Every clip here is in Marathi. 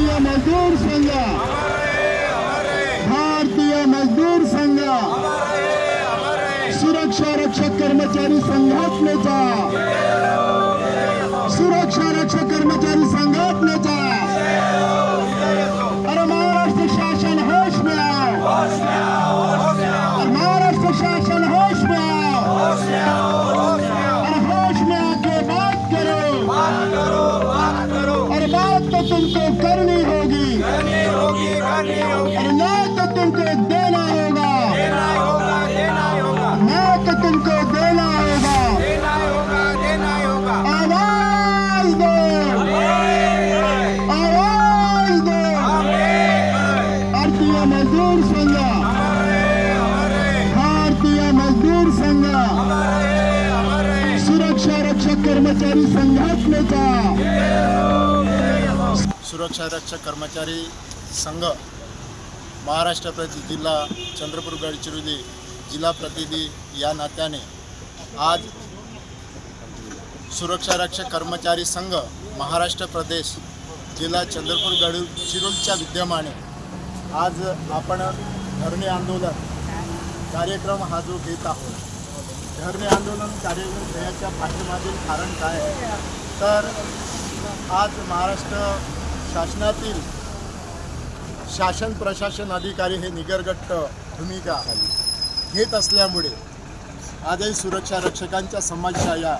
भारतीय मजदूर संघ। भारतीय मजदूर संघ। सुरक्षा रक्षक कर्मचारी संघटनेचा। सुरक्षा रक्षक कर्मचारी संघटनेचा कर्मचारी संघटनेचा सुरक्षा रक्षक कर्मचारी संघ. महाराष्ट्रात जिल्हा चंद्रपूर गडचिरोली जिल्हा प्रतिनिधी या नात्याने आज सुरक्षा रक्षक कर्मचारी संघ महाराष्ट्र प्रदेश जिल्हा चंद्रपूर गडचिरोलीच्या विद्यमाने आज आपण धरणे आंदोलन कार्यक्रम हा जो घेत आहोत धरणे आंदोलन कार्यक्रम घेण्याच्या पाठीमागील कारण काय? आहे तर आज महाराष्ट्र शासनातील शासन प्रशासन अधिकारी हे निगरगट्ट भूमिका घेत असल्यामुळे आजही सुरक्षा रक्षकांच्या समस्या या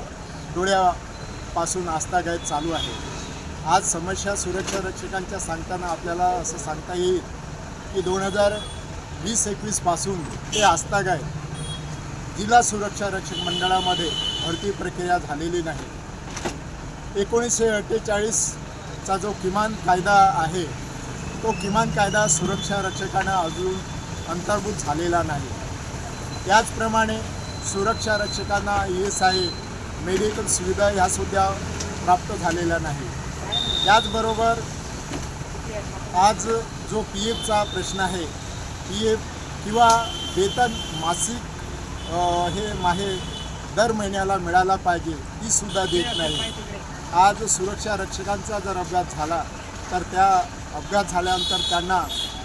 डोळ्यापासून आस्थागायत चालू आहे. आज समस्या सुरक्षा रक्षकांच्या सांगताना आपल्याला असं सांगता येईल की दोन हजार वीस एकवीसपासून ते आस्थागायत जिल्हा सुरक्षा रक्षक मंडळामध्ये भरती प्रक्रिया झालेली नाही. एकोणीसशे अठ्ठेचाळीसचा जो किमान कायदा आहे तो किमान कायदा सुरक्षा रक्षकांना अजून अंतर्भूत झालेला नाही. त्याचप्रमाणे सुरक्षा रक्षकांना ई एस आय मेडिकल सुविधा ह्यासुद्धा प्राप्त झालेल्या नाही. त्याचबरोबर आज जो पी एफचा प्रश्न आहे पी एफ किंवा वेतन मासिक हे माहे दर महिन्याला मिळाला पाहिजे ती सुद्धा देत नाही. आज सुरक्षा रक्षकांचा जर अपघात झाला तर त्या अपघात झाल्यानंतर त्यांना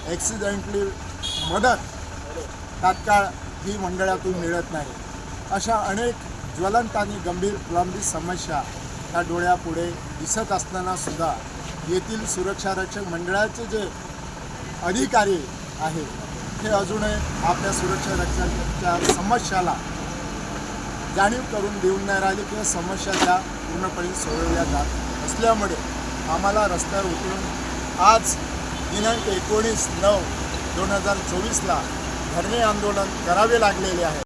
ॲक्सिडेंटली मदत तात्काळ ही मंडळातून मिळत नाही. अशा अनेक ज्वलंत आणि गंभीर प्रलंबित समस्या त्या डोळ्यापुढे दिसत असताना सुद्धा येथील सुरक्षारक्षक मंडळाचे जे अधिकारी आहेत हे अजूनही आपल्या सुरक्षा रक्षकाच्या समस्याला जाणीव करून देऊन नाही राहिले किंवा समस्या त्या पूर्णपणे सोडवल्या जात असल्यामुळे आम्हाला रस्त्यावर उतरून आज दिनांक एकोणीस नऊ दोन हजार चोवीसला धरणे आंदोलन करावे लागलेले आहे.